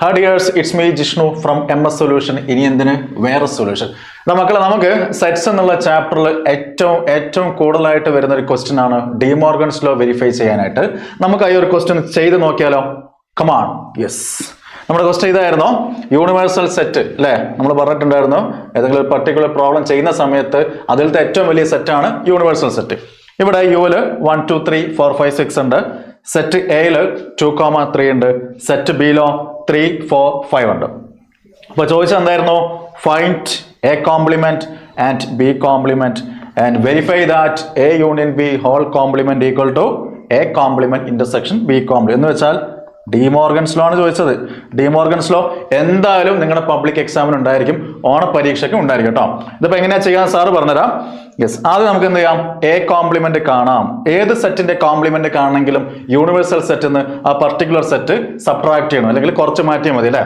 Hi dears it's me Jishnu from M S solution ഇനി എന്തിന്? വേറെ സൊല്യൂഷൻ മക്കളെ നമുക്ക് സെറ്റ്സ് എന്നുള്ള ചാപ്റ്ററിൽ ഏറ്റവും ഏറ്റവും കൂടുതലായിട്ട് വരുന്ന ഒരു ക്വസ്റ്റ്യൻ ആണ് ഡിമോർഗൻസ് ലോ വെരിഫൈ ചെയ്യാനായിട്ട്. നമുക്ക് ഈ ഒരു ക്വസ്റ്റ്യൻ ചെയ്ത് നോക്കിയാലോ? കമാൺ യെസ് നമ്മുടെ ക്വസ്റ്റ്യൻ ഇതായിരുന്നോ യൂണിവേഴ്സൽ സെറ്റ് അല്ലേ നമ്മൾ പറഞ്ഞിട്ടുണ്ടായിരുന്നു ഏതെങ്കിലും ഒരു പർട്ടിക്കുലർ പ്രോബ്ലം ചെയ്യുന്ന സമയത്ത് അതിലത്തെ ഏറ്റവും വലിയ സെറ്റാണ് യൂണിവേഴ്സൽ സെറ്റ് ഇവിടെ Yuval one two three four five six ഉണ്ട്. സെറ്റ് എയിൽ ടു കോമ ത്രീ ഉണ്ട്. സെറ്റ് ബിയിലോ ത്രീ ഫോർ ഫൈവ് ഉണ്ട്. അപ്പോൾ ചോദിച്ചത് എന്തായിരുന്നു find A complement and B complement and verify that A union B whole complement equal to A complement intersection B complement എന്ന് വെച്ചാൽ ഡിമോർഗൻസ് ലോ ആണ് ചോദിച്ചത്. ഡിമോർഗൻസ് ലോ എന്തായാലും നിങ്ങളുടെ പബ്ലിക് എക്സാമിന് ഉണ്ടായിരിക്കും. ഓണപരീക്ഷയ്ക്കും ഉണ്ടായിരിക്കും കേട്ടോ ഇതിപ്പോ എങ്ങനെയാ ചെയ്യാൻ സാറ് പറഞ്ഞുതരാം. യെസ് ആദ്യം നമുക്ക് എന്ത് ചെയ്യാം? എ കോംപ്ലിമെന്റ് കാണാം. ഏത് സെറ്റിന്റെ കോംപ്ലിമെന്റ് കാണണമെങ്കിലും യൂണിവേഴ്സൽ സെറ്റ് നിന്ന് ആ പർട്ടിക്കുലർ സെറ്റ് സബ്ട്രാക്ട് ചെയ്യണം. അല്ലെങ്കിൽ കുറച്ച് മാറ്റിയാൽ മതി അല്ലേ?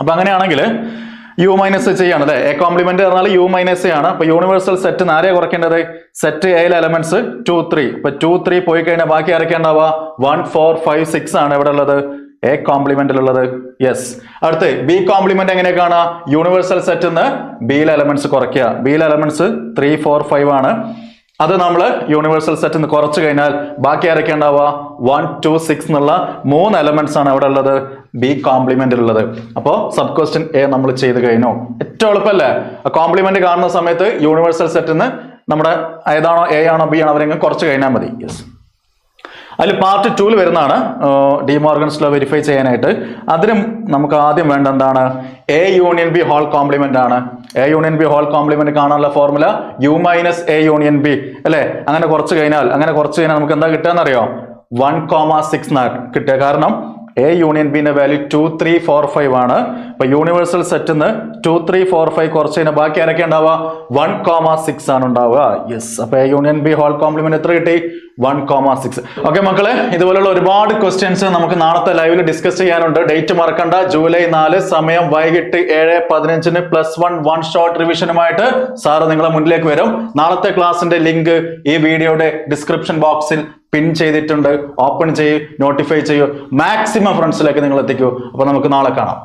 അപ്പൊ അങ്ങനെയാണെങ്കിൽ യു മൈനസ് ചെയ്യാണ് അല്ലെ? എ കോംപ്ലിമെന്റ് പറഞ്ഞാൽ യു മൈനസ് ആണ്. അപ്പൊ യൂണിവേഴ്സൽ സെറ്റ് ആരെയാ കുറയ്ക്കേണ്ടത്? സെറ്റ് എയിൽ എലമെന്റ്സ് ടു ത്രീ ഇപ്പൊ ടു ത്രീ പോയി കഴിഞ്ഞാൽ ബാക്കി ആരൊക്കെയുണ്ടാവുക വൺ ഫോർ ഫൈവ് സിക്സ് ആണ് ഇവിടെ ഉള്ളത്. എ കോംപ്ലിമെന്റിലുള്ളത് യെസ് അടുത്ത് ബി കോംപ്ലിമെന്റ് എങ്ങനെ യൂണിവേഴ്സൽ സെറ്റ് നിന്ന് ബിയിൽ എലമെന്റ്സ് കുറയ്ക്കുക. ബിയിൽ എലമെന്റ്സ് ത്രീ ഫോർ ഫൈവ് ആണ്. അത് നമ്മൾ യൂണിവേഴ്സൽ സെറ്റ് നിന്ന് കുറച്ച് കഴിഞ്ഞാൽ ബാക്കി ആരൊക്കെ ഉണ്ടാവുക? വൺ ടു സിക്സ് എന്നുള്ള മൂന്ന് എലമെന്റ്സ് ആണ് അവിടെ ഉള്ളത്. ബി കോംപ്ലിമെന്റിൽ ഉള്ളത്. അപ്പോൾ സബ് ക്വസ്റ്റ്യൻ എ നമ്മൾ ചെയ്ത് കഴിഞ്ഞു. ഏറ്റവും എളുപ്പമല്ലേ കോംപ്ലിമെന്റ് കാണുന്ന സമയത്ത് യൂണിവേഴ്സൽ സെറ്റിൽ നിന്ന് നമ്മുടെ ഏതാണോ എ ആണോ ബി ആണോ അവരെങ്കിലും കുറച്ച് കഴിഞ്ഞാൽ മതി. യെസ് അതിൽ പാർട്ട് ടൂവിൽ വരുന്നതാണ് ഡി മോർഗൻസ് ലോ വെരിഫൈ ചെയ്യാനായിട്ട്. അതിനും നമുക്ക് ആദ്യം വേണ്ട എന്താണ്? A union B whole complement ആണ്. A union B whole complement കാണാനുള്ള formula U minus A union B അല്ലേ? അങ്ങനെ കുറച്ച് കഴിഞ്ഞാൽ അങ്ങനെ കുറച്ച് കഴിഞ്ഞാൽ നമുക്ക് എന്താ കിട്ടുക എന്നറിയോ? വൺ കോമ സിക്സ് കിട്ടുക. കാരണം A union ബിന്റെ value two three four five ആണ്. അപ്പൊ യൂണിവേഴ്സൽ സെറ്റിൽ നിന്ന് ടു ത്രീ ഫോർ ഫൈവ് കുറച്ച് കഴിഞ്ഞാൽ ബാക്കി ആരൊക്കെ ഉണ്ടാവുക? വൺ കോമ സിക്സ് ആണ് ഉണ്ടാവുക. യെസ് അപ്പൊ A union B whole complement എത്ര കിട്ടി? വൺ കോമ സിക്സ് ഓക്കെ മക്കളെ ഇതുപോലുള്ള ഒരുപാട് ക്വസ്റ്റ്യൻസ് നമുക്ക് നാളത്തെ ലൈവിൽ ഡിസ്കസ് ചെയ്യാനുണ്ട്. ഡേറ്റ് മറക്കണ്ട. ജൂലൈ നാല് സമയം വൈകിട്ട് ഏഴ് പതിനഞ്ചിന് പ്ലസ് വൺ വൺ ഷോർട്ട് റിവിഷനുമായിട്ട് സാറ് നിങ്ങളെ മുന്നിലേക്ക് വരും. നാളത്തെ ക്ലാസിന്റെ ലിങ്ക് ഈ വീഡിയോയുടെ ഡിസ്ക്രിപ്ഷൻ ബോക്സിൽ പിൻ ചെയ്തിട്ടുണ്ട് ഓപ്പൺ ചെയ്യൂ നോട്ടിഫൈ ചെയ്യൂ മാക്സിമം ഫ്രണ്ട്സിലേക്ക് നിങ്ങൾ എത്തിക്കൂ അപ്പോൾ നമുക്ക് നാളെ കാണാം.